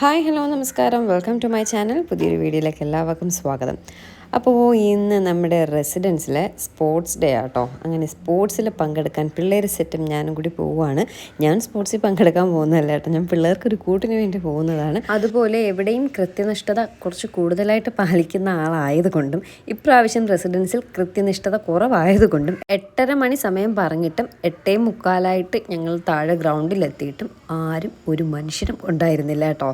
Hi hello നമസ്കാരം. Welcome to my channel. പുതിയൊരു വീഡിയോയിലേക്ക് എല്ലാവർക്കും സ്വാഗതം. അപ്പോൾ ഇന്ന് നമ്മുടെ റെസിഡൻസിലെ സ്പോർട്സ് ഡേ ആട്ടോ. അങ്ങനെ സ്പോർട്സിൽ പങ്കെടുക്കാൻ പിള്ളേർ സെറ്റും ഞാനും കൂടി പോവുകയാണ് ഞാൻ സ്പോർട്സിൽ പങ്കെടുക്കാൻ പോകുന്നതല്ല കേട്ടോ. ഞാൻ പിള്ളേർക്കൊരു കൂട്ടിന് വേണ്ടി പോകുന്നതാണ്. അതുപോലെ എവിടെയും കൃത്യനിഷ്ഠത കുറച്ച് കൂടുതലായിട്ട് പാലിക്കുന്ന ആളായതുകൊണ്ടും ഇപ്രാവശ്യം റെസിഡൻസിൽ കൃത്യനിഷ്ഠത കുറവായതുകൊണ്ടും എട്ടര മണി സമയം പറഞ്ഞിട്ടും എട്ടേ മുക്കാലായിട്ട് ഞങ്ങൾ താഴെ ഗ്രൗണ്ടിലെത്തിയിട്ടും ആരും ഒരു മനുഷ്യരും ഉണ്ടായിരുന്നില്ല കേട്ടോ.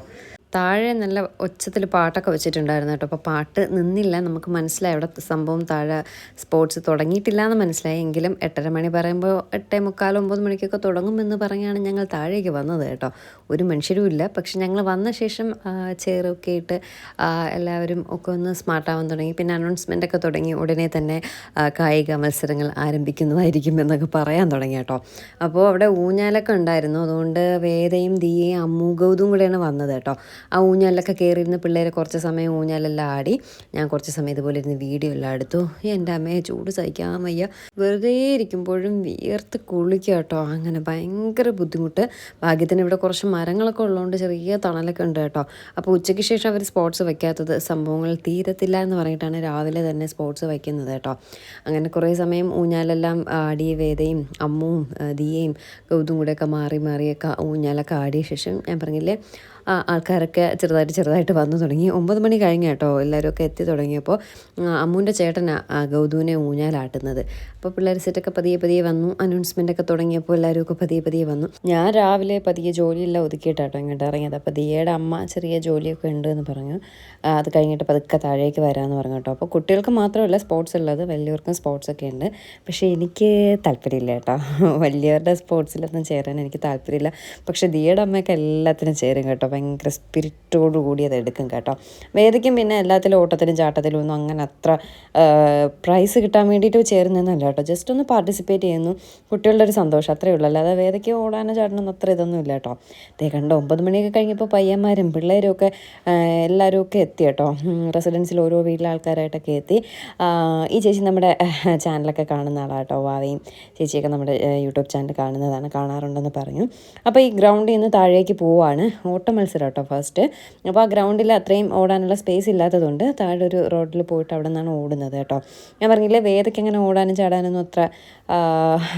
താഴെ നല്ല ഒച്ചത്തിൽ പാട്ടൊക്കെ വെച്ചിട്ടുണ്ടായിരുന്നു കേട്ടോ. അപ്പോൾ പാട്ട് നിന്നില്ല. നമുക്ക് മനസ്സിലായി അവിടെ സംഭവം താഴെ സ്പോർട്സ് തുടങ്ങിയിട്ടില്ല എന്ന് മനസ്സിലായി. എങ്കിലും എട്ടര മണി പറയുമ്പോൾ എട്ടേ മുക്കാൽ ഒമ്പത് മണിക്കൊക്കെ തുടങ്ങുമെന്ന് പറഞ്ഞാണ് ഞങ്ങൾ താഴേക്ക് വന്നത് കേട്ടോ. ഒരു മനുഷ്യരും ഇല്ല. പക്ഷെ ഞങ്ങൾ വന്ന ശേഷം ചെയറൊക്കെ ഇട്ട് എല്ലാവരും ഒക്കെ ഒന്ന് സ്മാർട്ടാവാൻ തുടങ്ങി. പിന്നെ അനൗൺസ്മെന്റ് ഒക്കെ തുടങ്ങി. ഉടനെ തന്നെ കായിക മത്സരങ്ങൾ ആരംഭിക്കുന്നതായിരിക്കും എന്നൊക്കെ പറയാൻ തുടങ്ങി കേട്ടോ. അപ്പോൾ അവിടെ ഊഞ്ഞാലൊക്കെ ഉണ്ടായിരുന്നു. അതുകൊണ്ട് വേദയും ദിയയും അമ്മു ഗൗതും കൂടെയാണ് വന്നത് കേട്ടോ. ആ ഊഞ്ഞാലിലൊക്കെ കയറിയിരുന്ന് പിള്ളേരെ കുറച്ച് സമയം ഊഞ്ഞാലെല്ലാം ആടി. ഞാൻ കുറച്ച് സമയം ഇതുപോലെ ഇരുന്ന് വീഡിയോ എല്ലാം എടുത്തു. എന്റെ അമ്മയെ ചൂട് സഹിക്കാൻ വയ്യ. വെറുതെ ഇരിക്കുമ്പോഴും വിയർത്ത് കുളിക്കുക കേട്ടോ. അങ്ങനെ ഭയങ്കര ബുദ്ധിമുട്ട്. ഭാഗ്യത്തിന് ഇവിടെ കുറച്ച് മരങ്ങളൊക്കെ ഉള്ളതുകൊണ്ട് ചെറിയ തണലൊക്കെ ഉണ്ട് കേട്ടോ. അപ്പോൾ ഉച്ചയ്ക്ക് ശേഷം അവർ സ്പോർട്സ് വയ്ക്കാത്തത് സംഭവങ്ങൾ തീരത്തില്ല എന്ന് പറഞ്ഞിട്ടാണ് രാവിലെ തന്നെ സ്പോർട്സ് വയ്ക്കുന്നത് കേട്ടോ. അങ്ങനെ കുറേ സമയം ഊഞ്ഞാലെല്ലാം ആടിയ വേദയും അമ്മുവും ദിയയും ഗൗതും കൂടെയൊക്കെ മാറി മാറിയൊക്കെ ഊഞ്ഞാലൊക്കെ ആടിയ ശേഷം ഞാൻ പറഞ്ഞില്ലേ ആൾക്കാരൊക്കെ ചെറുതായിട്ട് ചെറുതായിട്ട് വന്നു തുടങ്ങി. ഒമ്പത് മണി കഴിഞ്ഞ കേട്ടോ എല്ലാവരും ഒക്കെ എത്തി തുടങ്ങിയപ്പോൾ അമ്മൂന്റെ ചേട്ടനാണ് ഗൗതുവിനെ ഊഞ്ഞാലാട്ടുന്നത്. അപ്പോൾ പിള്ളേർ സെറ്റൊക്കെ പതിയെ പതിയെ വന്നു. അനൗൺസ്മെന്റൊക്കെ തുടങ്ങിയപ്പോൾ എല്ലാവരും ഒക്കെ പതിയെ പതിയെ വന്നു. ഞാൻ രാവിലെ പതിയെ ജോലിയെല്ലാം ഒതുക്കിയിട്ടാട്ടോ ഇങ്ങോട്ട് ഇറങ്ങിയത്. അപ്പോൾ ദിയയുടെ അമ്മ ചെറിയ ജോലിയൊക്കെ ഉണ്ട് എന്ന് പറഞ്ഞു. അത് കഴിഞ്ഞിട്ട് പതുക്കെ താഴേക്ക് വരാമെന്ന് പറഞ്ഞു കേട്ടോ. അപ്പോൾ കുട്ടികൾക്ക് മാത്രമല്ല സ്പോർട്സ് ഉള്ളത്. വലിയവർക്കും സ്പോർട്സ് ഒക്കെ ഉണ്ട്. പക്ഷേ എനിക്ക് താല്പര്യമില്ല കേട്ടോ. വലിയവരുടെ സ്പോർട്സിലൊന്നും ചേരാൻ എനിക്ക് താല്പര്യമില്ല. പക്ഷേ ദിയയുടെ അമ്മയൊക്കെ എല്ലാത്തിനും ചേരും കേട്ടോ. ഭയങ്കര സ്പിരിറ്റോടു കൂടി അത് എടുക്കും കേട്ടോ. വേദിക്കും പിന്നെ എല്ലാത്തിലും ഓട്ടത്തിലും ചാട്ടത്തിലും ഒന്നും അങ്ങനെ അത്ര പ്രൈസ് കിട്ടാൻ വേണ്ടിയിട്ട് ചേരുന്നതല്ല കേട്ടോ. ജസ്റ്റ് ഒന്ന് പാർട്ടിസിപ്പേറ്റ് ചെയ്യുന്നു. കുട്ടികളുടെ ഒരു സന്തോഷം അത്രയേ ഉള്ളൂ. അല്ലാതെ വേദയ്ക്ക് ഓടാനോ ചാടാനോ അത്ര ഇതൊന്നും ഇല്ല കേട്ടോ. ദേ കണ്ടോ ഒമ്പത് മണിയൊക്കെ കഴിഞ്ഞപ്പോൾ പയ്യന്മാരും പിള്ളേരും ഒക്കെ എല്ലാവരും ഒക്കെ എത്തി കേട്ടോ. റെസിഡൻസിൽ ഓരോ വീട്ടിലെ ആൾക്കാരായിട്ടൊക്കെ എത്തി. ഈ ചേച്ചി നമ്മുടെ ചാനലൊക്കെ കാണുന്ന ആളാട്ടോ വാവയും. ചേച്ചിയൊക്കെ നമ്മുടെ യൂട്യൂബ് ചാനൽ കാണുന്നതാണ് കാണാറുണ്ടെന്ന് പറഞ്ഞു. അപ്പോൾ ഈ ഗ്രൗണ്ടിൽ നിന്ന് താഴേക്ക് പോവാണ്. ഓട്ട മത്സരം കേട്ടോ ഫസ്റ്റ് അപ്പോൾ ആ ഗ്രൗണ്ടിൽ അത്രയും ഓടാനുള്ള സ്പേസ് ഇല്ലാത്തതുകൊണ്ട് താഴെ ഒരു റോഡിൽ പോയിട്ട് അവിടെ നിന്നാണ് ഓടുന്നത് കേട്ടോ. ഞാൻ പറഞ്ഞില്ലേ വേദയ്ക്ക് അങ്ങനെ ഓടാനും ചാടാനൊന്നും അത്ര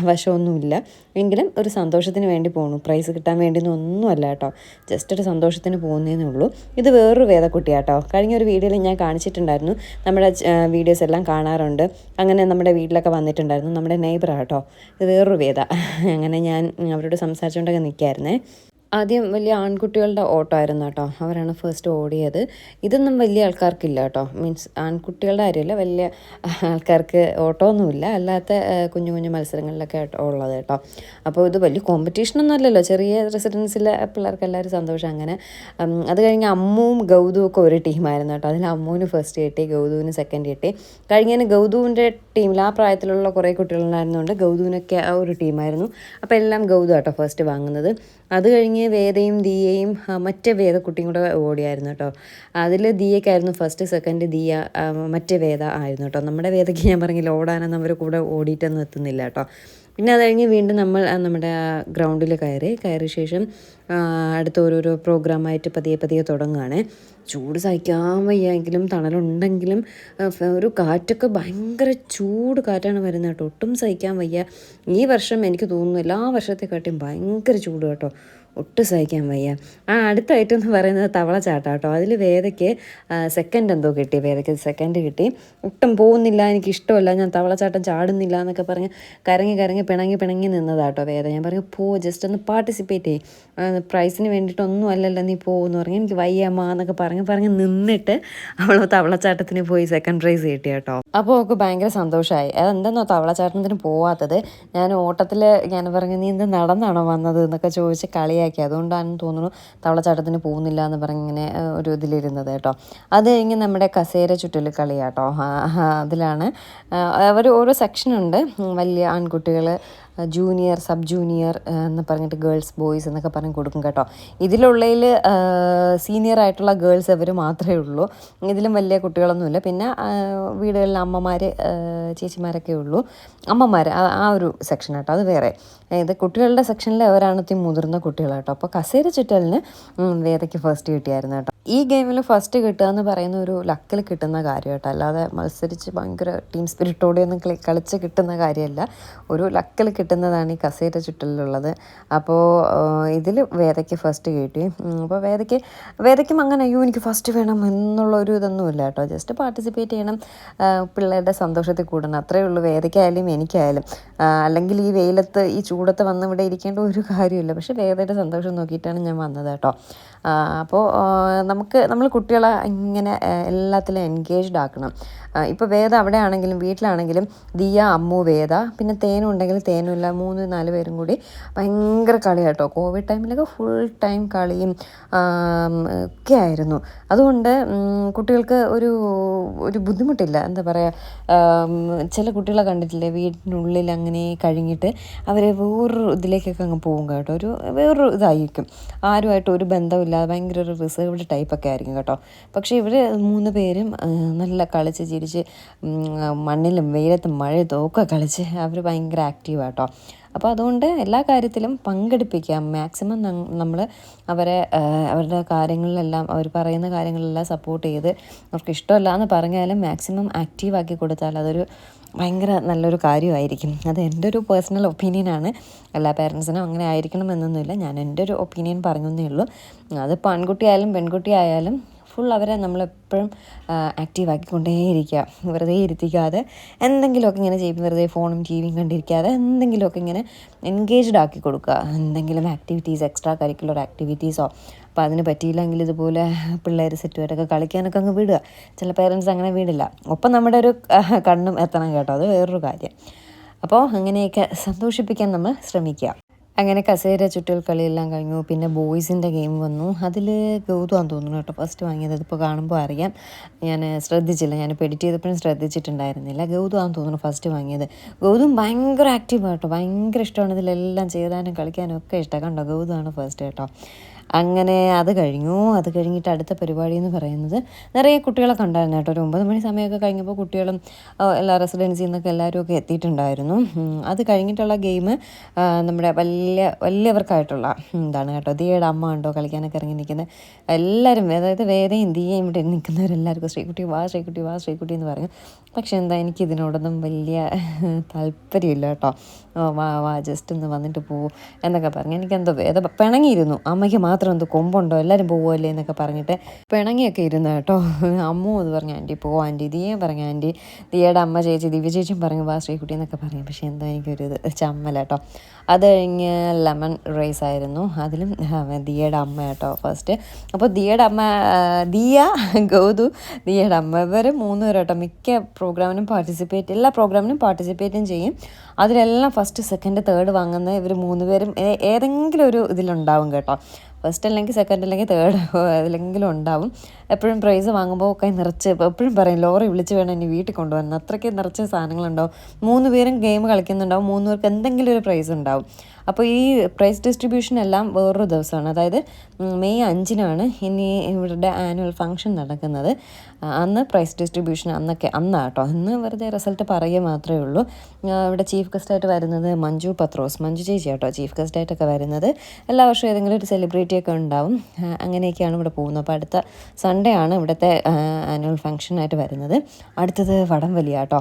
വശമൊന്നുമില്ല. എങ്കിലും ഒരു സന്തോഷത്തിന് വേണ്ടി പോകണു പ്രൈസ് കിട്ടാൻ വേണ്ടി ഒന്നുമല്ല കേട്ടോ. ജസ്റ്റ് ഒരു സന്തോഷത്തിന് പോകുന്നതേ ഉള്ളൂ. ഇത് വേറൊരു വേദക്കുട്ടിയാട്ടോ. കഴിഞ്ഞ ഒരു വീഡിയോയിൽ ഞാൻ കാണിച്ചിട്ടുണ്ടായിരുന്നു. നമ്മുടെ വീഡിയോസ് എല്ലാം കാണാറുണ്ട്. അങ്ങനെ നമ്മുടെ വീട്ടിലൊക്കെ വന്നിട്ടുണ്ടായിരുന്നു. നമ്മുടെ നെയ്ബറാട്ടോ ഇത് വേറൊരു വേദ. അങ്ങനെ ഞാൻ അവരോട് സംസാരിച്ചുകൊണ്ടൊക്കെ നിൽക്കായിരുന്നേ ആദ്യം വലിയ ആൺകുട്ടികളുടെ ഓട്ടോ ആയിരുന്നു കേട്ടോ. അവരാണ് ഫസ്റ്റ് ഓടിയത്. ഇതൊന്നും വലിയ ആൾക്കാർക്കില്ല കേട്ടോ. മീൻസ് ആൺകുട്ടികളുടെ കാര്യമില്ല വലിയ ആൾക്കാർക്ക് ഓട്ടോ ഒന്നുമില്ല അല്ലാത്ത കുഞ്ഞു കുഞ്ഞു മത്സരങ്ങളിലൊക്കെ ഉള്ളത് കേട്ടോ. അപ്പോൾ ഇത് വലിയ കോമ്പറ്റീഷനൊന്നും അല്ലല്ലോ. ചെറിയ റെസിഡൻസിലെ പിള്ളേർക്ക് എല്ലാവരും സന്തോഷം അങ്ങനെ. അത് കഴിഞ്ഞ് അമ്മുവും ഗൗതുവും ഒക്കെ ഒരു ടീമായിരുന്നു കേട്ടോ. അതിൽ അമ്മുവിന് ഫസ്റ്റ് കിട്ടി ഗൗതുവിന് സെക്കൻഡ് കിട്ടി. കഴിഞ്ഞതിന് ഗൗതുവിന്റെ ടീമിൽ ആ പ്രായത്തിലുള്ള കുറേ കുട്ടികളുണ്ടായിരുന്നുകൊണ്ട് ഗൗതുവിനൊക്കെ ആ ഒരു ടീമായിരുന്നു. അപ്പോൾ എല്ലാം ഗൗതു കേട്ടോ ഫസ്റ്റ് വാങ്ങുന്നത്. അത് കഴിഞ്ഞ് വേദയും ദിയയും മറ്റേ വേദക്കുട്ടിയും കൂടെ ഓടിയായിരുന്നു കേട്ടോ. അതിൽ ദിയക്കായിരുന്നു ഫസ്റ്റ് സെക്കൻഡ് ദിയ മറ്റേ വേദ ആയിരുന്നു കേട്ടോ. നമ്മുടെ വേദയ്ക്ക് ഞാൻ പറഞ്ഞില്ല ഓടാനൊന്നും അവർ കൂടെ ഓടിയിട്ടൊന്നും എത്തുന്നില്ല കേട്ടോ. പിന്നെ അത് കഴിഞ്ഞ് വീണ്ടും നമ്മൾ നമ്മുടെ ഗ്രൗണ്ടിൽ കയറി കയറിയ ശേഷം അടുത്ത ഓരോരോ പ്രോഗ്രാമായിട്ട് പതിയെ പതിയെ തുടങ്ങുകയാണ് ചൂട് സഹിക്കാൻ വയ്യെങ്കിലും തണലുണ്ടെങ്കിലും ഒരു കാറ്റൊക്കെ ഭയങ്കര ചൂട് കാറ്റാണ് വരുന്നത് കേട്ടോ. ഒട്ടും സഹിക്കാൻ വയ്യ. ഈ വർഷം എനിക്ക് തോന്നുന്നു എല്ലാ വർഷത്തെക്കാട്ടിയും ഭയങ്കര ചൂട് കേട്ടോ. ഒട്ടും സഹിക്കാൻ വയ്യ. ആ അടുത്ത ഐറ്റം എന്ന് പറയുന്നത് തവളച്ചാട്ടം കേട്ടോ. അതിൽ വേദയ്ക്ക് സെക്കൻഡ് എന്തോ കിട്ടി വേദയ്ക്ക്. സെക്കൻഡ് കിട്ടി. ഒട്ടും പോകുന്നില്ല എനിക്ക് ഇഷ്ടമല്ല ഞാൻ തവളച്ചാട്ടം ചാടുന്നില്ല എന്നൊക്കെ പറഞ്ഞ് കരങ്ങി കരങ്ങി പിണങ്ങി പിണങ്ങി നിന്നതാട്ടോ വേദ. ഞാൻ പറഞ്ഞു പോ ജസ്റ്റ് ഒന്ന് പാർട്ടിസിപ്പേറ്റ് ചെയ്യും പ്രൈസിന് വേണ്ടിയിട്ടൊന്നും അല്ലല്ലോ നീ പോകുമെന്ന് പറഞ്ഞു എനിക്ക് വയ്യമ്മ എന്നൊക്കെ പറഞ്ഞ് പറഞ്ഞ് നിന്നിട്ട് അവൾ തവളച്ചാട്ടത്തിന് പോയി സെക്കൻഡ് പ്രൈസ് കിട്ടി കേട്ടോ. അപ്പോൾ അവൾക്ക് ഭയങ്കര സന്തോഷമായി അതെന്തെന്നോ തവളച്ചാട്ടത്തിന് പോവാത്തത്? ഞാൻ ഓട്ടത്തിൽ ഞാൻ പറഞ്ഞു നീ എന്ത് നടന്നാണോ വന്നത്? എന്നൊക്കെ ചോദിച്ച് കളിയാക്കി അതുകൊണ്ടാണെന്ന് തോന്നുന്നു തവളച്ചാട്ടത്തിന് പോകുന്നില്ല എന്ന് പറഞ്ഞ് ഇങ്ങനെ ഒരു ഇതിലിരുന്നത് കേട്ടോ. അത് കഴിഞ്ഞ് നമ്മുടെ കസേര ചുറ്റൽ കളി കേട്ടോ അതിലാണ് അവർ ഓരോ സെക്ഷനുണ്ട് വലിയ ആൺകുട്ടികൾ ജൂനിയർ സബ് ജൂനിയർ എന്ന് പറഞ്ഞിട്ട് ഗേൾസ് ബോയ്സ് എന്നൊക്കെ പറഞ്ഞ് കൊടുക്കും കേട്ടോ. ഇതിലുള്ളതിൽ സീനിയർ ആയിട്ടുള്ള ഗേൾസ് അവർ മാത്രമേ ഉള്ളൂ. ഇതിലും വലിയ കുട്ടികളൊന്നുമില്ല. പിന്നെ വീടുകളിൽ അമ്മമാർ ചേച്ചിമാരൊക്കെ ഉള്ളൂ. അമ്മമാർ ആ ഒരു സെക്ഷൻ കേട്ടോ അത് വേറെ. ഇത് കുട്ടികളുടെ സെക്ഷനിൽ അവരാണത്തി മുതിർന്ന കുട്ടികളാട്ടോ. അപ്പോൾ കസേര ചുറ്റലിന് വേദയ്ക്ക് ഫസ്റ്റ് കിട്ടിയായിരുന്നു കേട്ടോ. ഈ ഗെയിമിൽ ഫസ്റ്റ് കിട്ടുക എന്ന് പറയുന്ന ഒരു ലക്കിൽ കിട്ടുന്ന കാര്യം കേട്ടോ അല്ലാതെ മത്സരിച്ച് ഭയങ്കര ടീം സ്പിരിറ്റോടെ ഒന്നും കളി കളിച്ച് കിട്ടുന്ന കാര്യമല്ല ഒരു ലക്കിൽ കിട്ടുന്നതാണ് ഈ കസേര ചുറ്റലിലുള്ളത്. അപ്പോൾ ഇതിൽ വേദയ്ക്ക് ഫസ്റ്റ് കിട്ടി. അപ്പോൾ വേദയ്ക്ക് വേദയ്ക്കും അങ്ങനെ അയ്യോ എനിക്ക് ഫസ്റ്റ് വേണം എന്നുള്ള ഒരു ഇതൊന്നുമില്ല കേട്ടോ ജസ്റ്റ് പാർട്ടിസിപ്പേറ്റ് ചെയ്യണം. പിള്ളേരുടെ സന്തോഷത്തിൽ കൂടണം. അത്രയേ ഉള്ളൂ വേദയ്ക്കായാലും എനിക്കായാലും. അല്ലെങ്കിൽ ഈ വെയിലത്ത് ഈ ചൂടത്ത് വന്ന് ഇവിടെ ഇരിക്കേണ്ട ഒരു കാര്യമില്ല. പക്ഷേ വേദയുടെ സന്തോഷം നോക്കിയിട്ടാണ് ഞാൻ വന്നത് കേട്ടോ. അപ്പോൾ നമുക്ക് നമ്മൾ കുട്ടികളെ ഇങ്ങനെ എല്ലാത്തിലും എൻഗേജ്ഡ് ആക്കണം. ഇപ്പോൾ വേദ അവിടെ ആണെങ്കിലും വീട്ടിലാണെങ്കിലും ദിയ അമ്മു വേദ പിന്നെ തേനും ഉണ്ടെങ്കിൽ തേനും ഇല്ല മൂന്ന് നാല് പേരും കൂടി ഭയങ്കര കളി കേട്ടോ കോവിഡ് ടൈമിലൊക്കെ ഫുൾ ടൈം കളിയും ഒക്കെ ആയിരുന്നു. അതുകൊണ്ട് കുട്ടികൾക്ക് ഒരു ഒരു ബുദ്ധിമുട്ടില്ല. എന്താ പറയുക ചില കുട്ടികളെ കണ്ടിട്ടില്ലേ വീടിനുള്ളിൽ അങ്ങനെ കഴിഞ്ഞിട്ട് അവർ വേറൊരു ഇതിലേക്കൊക്കെ അങ്ങ് പോകും കേട്ടോ. ഒരു വേറൊരു ഇതായിരിക്കും. ആരുമായിട്ട് ഒരു ബന്ധമില്ലാതെ ഭയങ്കര ഒരു റിസർവ്ഡ് ടൈപ്പൊക്കെ ആയിരിക്കും കേട്ടോ. പക്ഷേ ഇവർ മൂന്ന് പേരും നല്ല കളിച്ച് ചിരിച്ച് ഉം, മണ്ണിലും വെയിലത്തും മഴയത്തും ഒക്കെ കളിച്ച് അവർ ഭയങ്കര ആക്റ്റീവ് കേട്ടോ അപ്പോൾ അതുകൊണ്ട് എല്ലാ കാര്യത്തിലും പങ്കെടുപ്പിക്കുക. മാക്സിമം നമ്മൾ അവരെ അവരുടെ കാര്യങ്ങളിലെല്ലാം അവർ പറയുന്ന കാര്യങ്ങളിലെല്ലാം സപ്പോർട്ട് ചെയ്ത് അവർക്ക് ഇഷ്ടമല്ല എന്ന് പറഞ്ഞാലും മാക്സിമം ആക്റ്റീവ് ആക്കി കൊടുത്താൽ അതൊരു ഭയങ്കര നല്ലൊരു കാര്യമായിരിക്കും. അത് എന്റെ ഒരു പേഴ്സണൽ ഒപ്പീനിയനാണ് എല്ലാ പേരൻസിനും അങ്ങനെ ആയിരിക്കണം എന്നൊന്നുമില്ല ഞാൻ എന്റെ ഒരു ഒപ്പീനിയൻ പറഞ്ഞതേ ഉള്ളൂ. അത് പെൺകുട്ടിയായാലും ആയാലും പെൺകുട്ടി ആയാലും ഫുൾ അവരെ നമ്മളെപ്പോഴും ആക്റ്റീവ് ആക്കിക്കൊണ്ടേയിരിക്കുക. വെറുതെ ഇരുത്തിക്കാതെ എന്തെങ്കിലുമൊക്കെ ഇങ്ങനെ ചെയ്യും. വെറുതെ ഫോണും ടി വിയും കണ്ടിരിക്കാതെ എന്തെങ്കിലുമൊക്കെ ഇങ്ങനെ എൻഗേജ്ഡ് ആക്കി കൊടുക്കുക. എന്തെങ്കിലും ആക്ടിവിറ്റീസ് എക്സ്ട്രാ കരിക്കുലർ ആക്ടിവിറ്റീസോ അപ്പോൾ അതിന് പറ്റിയില്ലെങ്കിൽ ഇതുപോലെ പിള്ളേർ സെറ്റുമായിട്ടൊക്കെ കളിക്കാനൊക്കെ അങ്ങ് വിടുക. ചില പേരൻസ് അങ്ങനെ വിടില്ല. ഒപ്പം നമ്മുടെ ഒരു കണ്ണും എത്തണം കേട്ടോ. അത് വേറൊരു കാര്യം. അപ്പോൾ അങ്ങനെയൊക്കെ സന്തോഷിപ്പിക്കാൻ നമ്മൾ ശ്രമിക്കുക. അങ്ങനെ കസേര ചുറ്റൽ കളിയെല്ലാം കഴിഞ്ഞു. പിന്നെ ബോയ്സിന്റെ ഗെയിം വന്നു. അതിൽ ഗൗതമാണെന്ന് തോന്നുന്നു കേട്ടോ ഫസ്റ്റ് വാങ്ങിയത്. ഇതിപ്പോൾ കാണുമ്പോൾ അറിയാം. ഞാൻ ശ്രദ്ധിച്ചില്ല. ഞാൻ എഡിറ്റ് ചെയ്തപ്പോഴും ശ്രദ്ധിച്ചിട്ടുണ്ടായിരുന്നില്ല. ഗൗതമാണെന്ന് തോന്നുന്നു ഫസ്റ്റ് വാങ്ങിയത്. ഗൗതം ഭയങ്കര ആക്റ്റീവ് കേട്ടോ. ഭയങ്കര ഇഷ്ടമാണ് ഇതിലെല്ലാം ചെയ്താനും കളിക്കാനും ഒക്കെ ഇഷ്ടമാണ് കണ്ടോ? ഗൗതമാണ് ഫസ്റ്റ് കേട്ടോ. അങ്ങനെ അത് കഴിഞ്ഞു. അത് കഴിഞ്ഞിട്ട് അടുത്ത പരിപാടി എന്ന് പറയുന്നത് നിറയെ കുട്ടികളെ കണ്ടായിരുന്നു കേട്ടോ. ഒരു ഒമ്പത് മണി സമയമൊക്കെ കഴിഞ്ഞപ്പോൾ കുട്ടികളും എല്ലാ റെസിഡൻസിൽ നിന്നൊക്കെ എല്ലാവരും ഒക്കെ എത്തിയിട്ടുണ്ടായിരുന്നു. അത് കഴിഞ്ഞിട്ടുള്ള ഗെയിം നമ്മുടെ വലിയ വലിയവർക്കായിട്ടുള്ള എന്താണ് കേട്ടോ. ദിയയുടെ അമ്മ ഉണ്ടോ കളിക്കാനൊക്കെ ഇറങ്ങി നിൽക്കുന്ന എല്ലാവരും അതായത് വേദയും ദിയയും ഇവിടെ നിൽക്കുന്നവരെല്ലാവർക്കും ശ്രീകുട്ടി വാ ശ്രീകുട്ടി വാ ശ്രീകുട്ടി എന്ന് പറയും പക്ഷെ എന്താ എനിക്ക് ഇതിനോടൊന്നും വലിയ താല്പര്യമില്ല കേട്ടോ. വാ വാ ജസ്റ്റ് ഒന്ന് വന്നിട്ട് പോവും എന്നൊക്കെ പറഞ്ഞു എനിക്കെന്തോ ഏതോ പിണങ്ങിയിരുന്നു. അമ്മയ്ക്ക് മാത്രം എന്തോ കൊമ്പുണ്ടോ എല്ലാവരും പോവുമല്ലേ എന്നൊക്കെ പറഞ്ഞിട്ട് പിണങ്ങിയൊക്കെ ഇരുന്നു കേട്ടോ. അമ്മു എന്ന് പറഞ്ഞു ആന്റി പോവാ ആന്റി ദിയേം പറഞ്ഞു ആന്റി. ദിയയുടെ അമ്മ ചേച്ചി ദിവ്യ ചേച്ചിയും പറഞ്ഞു വാ ശ്രീകുട്ടി എന്നൊക്കെ പറഞ്ഞു. പക്ഷേ എന്തോ എനിക്കൊരു ഇത് ചമ്മല കേട്ടോ. അത് കഴിഞ്ഞ് ലെമൺ റൈസ് ആയിരുന്നു. അതിലും ദിയയുടെ അമ്മ കേട്ടോ ഫസ്റ്റ് അപ്പോൾ ദിയയുടെ അമ്മ ദിയ ഗൗതു ദിയയുടെ അമ്മ ഇവർ മൂന്ന് പേരും കേട്ടോ മിക്ക പ്രോഗ്രാമിനും പാർട്ടിസിപ്പേറ്റ് എല്ലാ പ്രോഗ്രാമിനും പാർട്ടിസിപ്പേറ്റും ചെയ്യും. അതിലെല്ലാം ഫസ്റ്റ് സെക്കൻഡ് തേർഡ് വാങ്ങുന്ന ഇവർ മൂന്ന് പേരും ഏതെങ്കിലും ഒരു ഇതിലുണ്ടാവും കേട്ടോ. ഫസ്റ്റ് അല്ലെങ്കിൽ സെക്കൻഡ് അല്ലെങ്കിൽ തേർഡ് അതിലെങ്കിലും ഉണ്ടാവും. എപ്പോഴും പ്രൈസ് വാങ്ങുമ്പോൾ ഒക്കെ നിറച്ച് എപ്പോഴും പറയും ലോറി വിളിച്ച് വേണം എന്നെ വീട്ടിൽ കൊണ്ടുവരണം അത്രയ്ക്ക് നിറച്ച് സാധനങ്ങളുണ്ടാവും. മൂന്ന് പേരും ഗെയിം കളിക്കുന്നുണ്ടാവും. മൂന്ന് പേർക്ക് എന്തെങ്കിലും ഒരു പ്രൈസ് ഉണ്ടാവും. അപ്പോൾ ഈ പ്രൈസ് ഡിസ്ട്രിബ്യൂഷൻ എല്ലാം വേറൊരു ദിവസമാണ്. അതായത് മെയ് അഞ്ചിനാണ് ഇനി ഇവരുടെ ആനുവൽ ഫംഗ്ഷൻ നടക്കുന്നത്. അന്ന് പ്രൈസ് ഡിസ്ട്രിബ്യൂഷൻ അന്നൊക്കെ അന്നാ കേട്ടോ ഇന്ന് വെറുതെ റിസൾട്ട് പറയുക മാത്രമേ ഉള്ളൂ. ഇവിടെ ചീഫ് ഗസ്റ്റായിട്ട് വരുന്നത് മഞ്ജു പത്രോസ്. മഞ്ജു ചേച്ചി കേട്ടോ ചീഫ് ഗസ്റ്റായിട്ടൊക്കെ വരുന്നത്. എല്ലാ വർഷവും ഏതെങ്കിലും ഒരു സെലിബ്രിറ്റി ഒക്കെ ഉണ്ടാവും. അങ്ങനെയൊക്കെയാണ് ഇവിടെ പോകുന്നത്. അപ്പോൾ അടുത്ത സൺഡേ ആണ് ഇവിടുത്തെ ആനുവൽ ഫംഗ്ഷനായിട്ട് വരുന്നത്. അടുത്തത് വടം വലിയ കേട്ടോ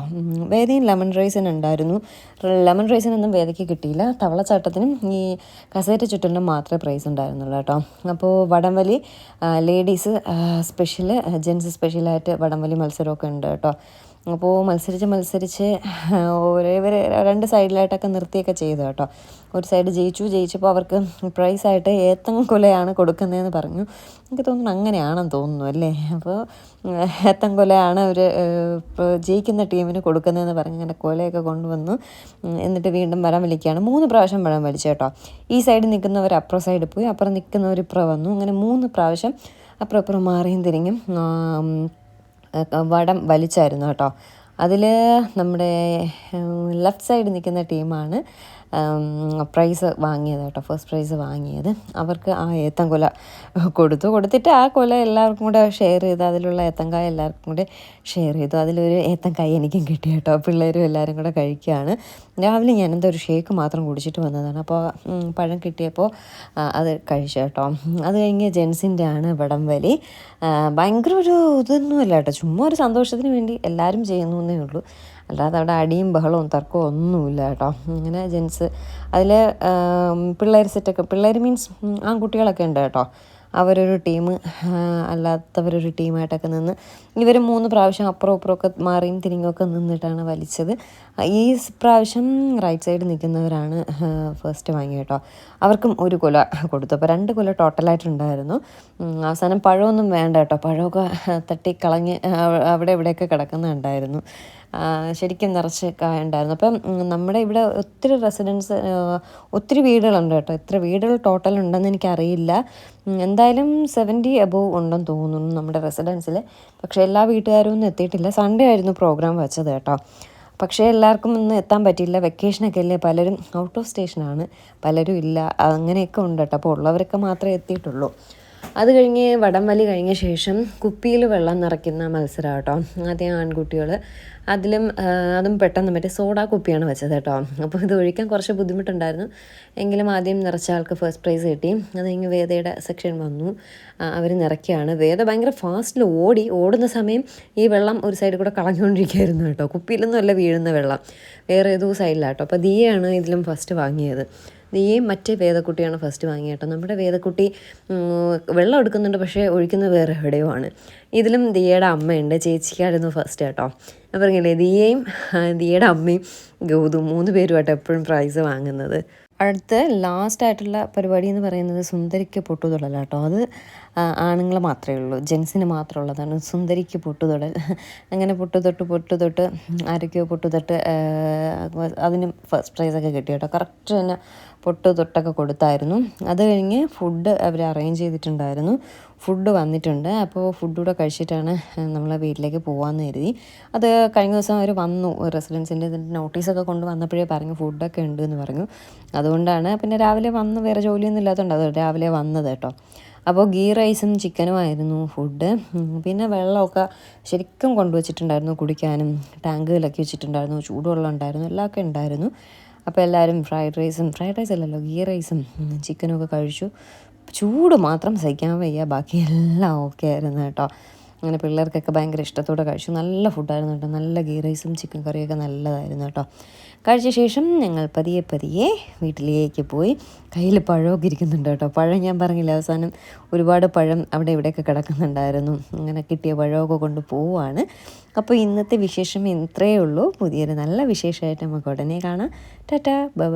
വേദിയും ലെമൺ റൈസിന് ഉണ്ടായിരുന്നു. ലെമൺ റൈസിനൊന്നും വേദിക്ക് കിട്ടിയില്ല. തവളച്ചാട്ടത്തിനും ഈ കസേര ചുറ്റലിനും മാത്രമേ പ്രൈസ് ഉണ്ടായിരുന്നുള്ളൂ കേട്ടോ. അപ്പോൾ വടംവലി ലേഡീസ് സ്പെഷ്യൽ ജെൻസ് സ്പെഷ്യലായിട്ട് വടംവലി മത്സരമൊക്കെ ഉണ്ട് കേട്ടോ. അപ്പോൾ മത്സരിച്ച് മത്സരിച്ച് ഒരു രണ്ട് സൈഡിലായിട്ടൊക്കെ നിർത്തിയൊക്കെ ചെയ്തു കേട്ടോ. ഒരു സൈഡ് ജയിച്ചു ജയിച്ചപ്പോൾ അവർക്ക് പ്രൈസായിട്ട് ഏത്തം കൊലയാണ് കൊടുക്കുന്നതെന്ന് പറഞ്ഞു. എനിക്ക് തോന്നുന്നു അങ്ങനെയാണെന്ന് തോന്നുന്നു അല്ലേ? അപ്പോൾ ഏത്തം കൊലയാണ് അവർ ജയിക്കുന്ന ടീമിന് കൊടുക്കുന്നതെന്ന് പറഞ്ഞ് അങ്ങനെ കൊലയൊക്കെ കൊണ്ടുവന്നു. എന്നിട്ട് വീണ്ടും വരാൻ വലിക്കുകയാണ് മൂന്ന് പ്രാവശ്യം വരാൻ വലിച്ചു കേട്ടോ. ഈ സൈഡ് നിൽക്കുന്നവർ അപ്പുറം സൈഡിൽ പോയി അപ്പുറം നിൽക്കുന്നവർ ഇപ്പുറം വന്നു. അങ്ങനെ മൂന്ന് പ്രാവശ്യം അപ്പുറം അപ്പുറം മാറിയും തിരിഞ്ഞും. വടം വലിച്ചായിരുന്നു കേട്ടോ. അതിൽ നമ്മുടെ ലെഫ്റ്റ് സൈഡ് നിൽക്കുന്ന ടീമാണ് പ്രൈസ് വാങ്ങിയത് കേട്ടോ ഫസ്റ്റ് പ്രൈസ് വാങ്ങിയത്. അവർക്ക് ആ ഏത്തം കൊല കൊടുത്തു. കൊടുത്തിട്ട് ആ കൊല എല്ലാവർക്കും കൂടെ ഷെയർ ചെയ്തു. അതിലുള്ള ഏത്തങ്കായ എല്ലാവർക്കും കൂടെ ഷെയർ ചെയ്തു. അതിലൊരു ഏത്തങ്കായ എനിക്കും കിട്ടി കേട്ടോ. പിള്ളേരും എല്ലാവരും കൂടെ കഴിക്കുകയാണ്. രാവിലെ ഞാൻ എന്തോ ഒരു ഷേക്ക് മാത്രം കുടിച്ചിട്ട് വന്നതാണ്. അപ്പോൾ പഴം കിട്ടിയപ്പോൾ അത് കഴിച്ചു കേട്ടോ. അത് കഴിഞ്ഞ് ജെൻസിന്റെ ആണ് വടം വലി ഭയങ്കര ഒരു ഇതൊന്നുമല്ല കേട്ടോ. ചുമ്മാ ഒരു സന്തോഷത്തിന് വേണ്ടി എല്ലാവരും ചെയ്യുന്നു എന്നേ ഉള്ളൂ. അല്ലാതെ അവിടെ അടിയും ബഹളവും തർക്കവും ഒന്നുമില്ല കേട്ടോ. ഇങ്ങനെ ജെൻസ് അതിൽ പിള്ളേർ സെറ്റൊക്കെ പിള്ളേർ മീൻസ് ആൺകുട്ടികളൊക്കെ ഉണ്ട് കേട്ടോ. അവരൊരു ടീം അല്ലാത്തവരൊരു ടീമായിട്ടൊക്കെ നിന്ന് ഇവർ മൂന്ന് പ്രാവശ്യം അപ്പുറം ഇപ്പുറമൊക്കെ മാറിയും തിരിഞ്ഞൊക്കെ നിന്നിട്ടാണ് വലിച്ചത്. ഈ പ്രാവശ്യം റൈറ്റ് സൈഡ് നിൽക്കുന്നവരാണ് ഫസ്റ്റ് വാങ്ങി കേട്ടോ അവർക്കും ഒരു കുല കൊടുത്തു. അപ്പോൾ രണ്ട് കൊല ടോട്ടലായിട്ടുണ്ടായിരുന്നു അവസാനം പഴമൊന്നും വേണ്ട കേട്ടോ. പഴമൊക്കെ തട്ടി കളഞ്ഞ് അവിടെ ഇവിടെയൊക്കെ കിടക്കുന്നുണ്ടായിരുന്നു. ശരിക്കും നിറച്ച് ഉണ്ടായിരുന്നു അപ്പം നമ്മുടെ ഇവിടെ ഒത്തിരി റെസിഡൻസ് ഒത്തിരി വീടുകളുണ്ട് കേട്ടോ. എത്ര വീടുകൾ ടോട്ടൽ ഉണ്ടെന്ന് എനിക്കറിയില്ല. എന്തായാലും സെവന്റി എബോവ് ഉണ്ടെന്ന് തോന്നുന്നു നമ്മുടെ റെസിഡൻസിൽ പക്ഷേ എല്ലാ വീട്ടുകാരും ഒന്നും എത്തിയിട്ടില്ല. സൺഡേ ആയിരുന്നു പ്രോഗ്രാം വെച്ചത് കേട്ടോ. പക്ഷേ എല്ലാവർക്കും ഒന്നും എത്താൻ പറ്റിയില്ല. വെക്കേഷനൊക്കെ അല്ലേ? പലരും ഔട്ട് ഓഫ് സ്റ്റേഷനാണ് പലരും ഇല്ല. അങ്ങനെയൊക്കെ ഉണ്ട് കേട്ടോ. അപ്പോൾ ഉള്ളവരൊക്കെ മാത്രമേ എത്തിയിട്ടുള്ളൂ. അത് കഴിഞ്ഞ് വടംവലി കഴിഞ്ഞ ശേഷം കുപ്പിയിൽ വെള്ളം നിറയ്ക്കുന്ന മത്സരം കേട്ടോ ആദ്യം ആൺകുട്ടികൾ അതിലും അതും പെട്ടെന്ന് മറ്റേ സോഡാ കുപ്പിയാണ് വെച്ചത് കേട്ടോ. അപ്പോൾ ഇത് ഒഴിക്കാൻ കുറച്ച് ബുദ്ധിമുട്ടുണ്ടായിരുന്നു. എങ്കിലും ആദ്യം നിറച്ച ആൾക്ക് ഫസ്റ്റ് പ്രൈസ് കിട്ടി. അത് കഴിഞ്ഞ് വേദയുടെ സെക്ഷൻ വന്നു. അവർ നിറയ്ക്കുകയാണ്. വേദ ഭയങ്കര ഫാസ്റ്റിൽ ഓടി. ഓടുന്ന സമയം ഈ വെള്ളം ഒരു സൈഡിൽ കൂടെ കളഞ്ഞുകൊണ്ടിരിക്കുകയായിരുന്നു കേട്ടോ. കുപ്പിയിലൊന്നും അല്ല വീഴുന്ന വെള്ളം. വേറെ ഏതോ സൈഡിലാട്ടോ അപ്പോൾ ദിയാണ് ഇതിലും ഫസ്റ്റ് വാങ്ങിയത്. നീയും മറ്റേ വേദക്കുട്ടിയാണ് ഫസ്റ്റ് വാങ്ങിയ കേട്ടോ. നമ്മുടെ വേദക്കുട്ടി വെള്ളം എടുക്കുന്നുണ്ട് പക്ഷേ ഒഴിക്കുന്നത് വേറെ എവിടെയോ ആണ്. ഇതിലും ദിയയുടെ അമ്മയുണ്ട്. ചേച്ചിക്കായിരുന്നു ഫസ്റ്റ് കേട്ടോ. ഞാൻ പറഞ്ഞില്ലേ ദിയയും ദിയയുടെ അമ്മയും ഗൗതും മൂന്ന് പേരുമായിട്ട് എപ്പോഴും പ്രൈസ് വാങ്ങുന്നത്. അടുത്ത് ലാസ്റ്റ് ആയിട്ടുള്ള പരിപാടി എന്ന് പറയുന്നത് സുന്ദരിക്ക് പൊട്ടുതൊടൽ കേട്ടോ അത് ആണുങ്ങൾ മാത്രമേ ഉള്ളൂ. ജെൻസിന് മാത്രമുള്ളതാണ് സുന്ദരിക്ക് പൊട്ടുതൊടൽ. അങ്ങനെ പൊട്ടുതൊട്ട് പൊട്ടുതൊട്ട് ആരൊക്കെയോ പൊട്ടുതൊട്ട് അതിന് ഫസ്റ്റ് പ്രൈസൊക്കെ കിട്ടി കേട്ടോ. കറക്റ്റ് തന്നെ പൊട്ടുതൊട്ടൊക്കെ കൊടുത്തായിരുന്നു. അത് കഴിഞ്ഞ് ഫുഡ് അവർ അറേഞ്ച് ചെയ്തിട്ടുണ്ടായിരുന്നു. ഫുഡ് വന്നിട്ടുണ്ട്. അപ്പോൾ ഫുഡ് കൂടെ കഴിച്ചിട്ടാണ് നമ്മൾ വീട്ടിലേക്ക് പോകാമെന്ന് കരുതി. അത് കഴിഞ്ഞ ദിവസം അവർ വന്നു. റെസിഡൻസിന്റെ ഇതിന്റെ നോട്ടീസൊക്കെ കൊണ്ട് വന്നപ്പോഴേ പറഞ്ഞു ഫുഡൊക്കെ ഉണ്ട് എന്ന് പറഞ്ഞു. അതുകൊണ്ടാണ് പിന്നെ രാവിലെ വന്ന് വേറെ ജോലിയൊന്നും ഇല്ലാത്തതുകൊണ്ട് അത് രാവിലെ വന്നത് കേട്ടോ. അപ്പോൾ ഗീ റൈസും ചിക്കനും ആയിരുന്നു ഫുഡ്. പിന്നെ വെള്ളമൊക്കെ ശരിക്കും കൊണ്ടുവച്ചിട്ടുണ്ടായിരുന്നു കുടിക്കാനും. ടാങ്കുകളൊക്കെ വെച്ചിട്ടുണ്ടായിരുന്നു. ചൂടുവെള്ളം ഉണ്ടായിരുന്നു. എല്ലാമൊക്കെ ഉണ്ടായിരുന്നു. അപ്പോൾ എല്ലാവരും ഫ്രൈഡ് റൈസും ഫ്രൈഡ് റൈസ് അല്ലല്ലോ ഗീ റൈസും ചിക്കനും ഒക്കെ കഴിച്ചു. ചൂട് മാത്രം സഹിക്കാൻ വയ്യ. ബാക്കി എല്ലാം ഓക്കെ ആയിരുന്നു കേട്ടോ. അങ്ങനെ പിള്ളേർക്കൊക്കെ ഭയങ്കര ഇഷ്ടത്തോടെ കഴിച്ചു. നല്ല ഫുഡായിരുന്നു കേട്ടോ. നല്ല ഗീ റൈസും ചിക്കൻ കറിയൊക്കെ നല്ലതായിരുന്നു കേട്ടോ. കഴിച്ച ശേഷം ഞങ്ങൾ പതിയെ പതിയെ വീട്ടിലേക്ക് പോയി. കയ്യിൽ പഴമൊക്കെ ഇരിക്കുന്നുണ്ട് കേട്ടോ. പഴം ഞാൻ പറഞ്ഞില്ല അവസാനം ഒരുപാട് പഴം അവിടെ ഇവിടെയൊക്കെ കിടക്കുന്നുണ്ടായിരുന്നു. അങ്ങനെ കിട്ടിയ പഴമൊക്കെ കൊണ്ട് പോവുകയാണ്. അപ്പോൾ ഇന്നത്തെ വിശേഷം ഇത്രയേ ഉള്ളൂ. പുതിയൊരു നല്ല വിശേഷമായിട്ട് നമുക്ക് ഉടനെ കാണാം. ടാറ്റാ. ബൈ.